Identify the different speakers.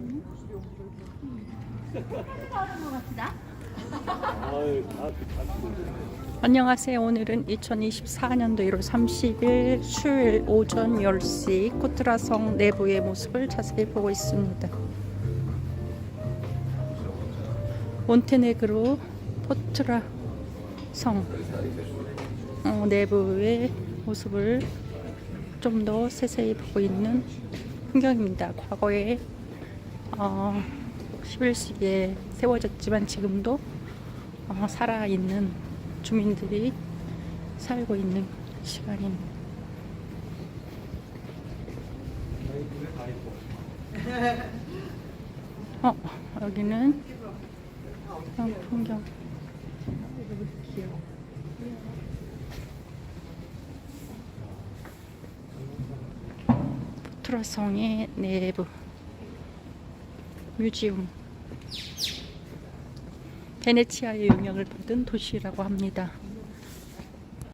Speaker 1: 안녕하세요. 오늘은 2024년도 1월 30일 수요일 오전 10시 코트라성 내부의 모습을 자세히 보고 있습니다. 몬테네그로 포트라 성 어, 내부의 모습을 좀 더 세세히 보고 있는 풍경입니다. 과거에 어, 11시기에 세워졌지만 지금도 어, 살아있는 주민들이 살고 있는 시간입니다. 어, 여기는 어, 풍경. 포트라성의 내부 뮤지엄 베네치아의 영향을 받은 도시라고 합니다.